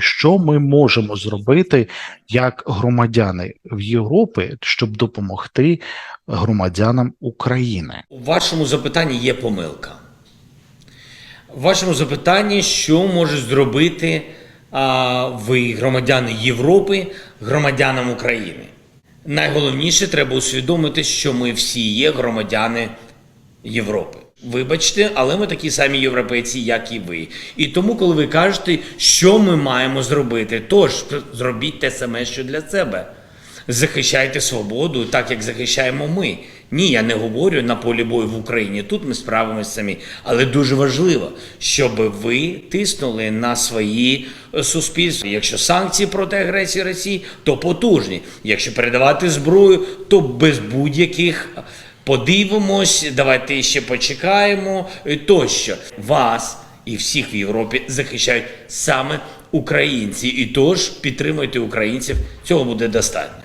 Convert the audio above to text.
Що ми можемо зробити як громадяни в Європі, щоб допомогти громадянам України? У вашому запитанні є помилка. У вашому запитанні, що можуть зробити а, ви, громадяни Європи, громадянам України? Найголовніше треба усвідомити, що ми всі є громадяни Європи. Вибачте, але ми такі самі європейці, як і ви. І тому, коли ви кажете, що ми маємо зробити, тож зробіть те саме, що для себе. Захищайте свободу, так як захищаємо ми. Ні, я не говорю на полі бою в Україні. Тут ми справимося самі. Але дуже важливо, щоб ви тиснули на свої е, суспільства. Якщо санкції проти агресії Росії, то потужні. Якщо передавати зброю, то без будь-яких подивимось, давайте ще почекаємо е, тощо. Вас і всіх в Європі захищають саме українці. І тож підтримуйте українців. Цього буде достатньо.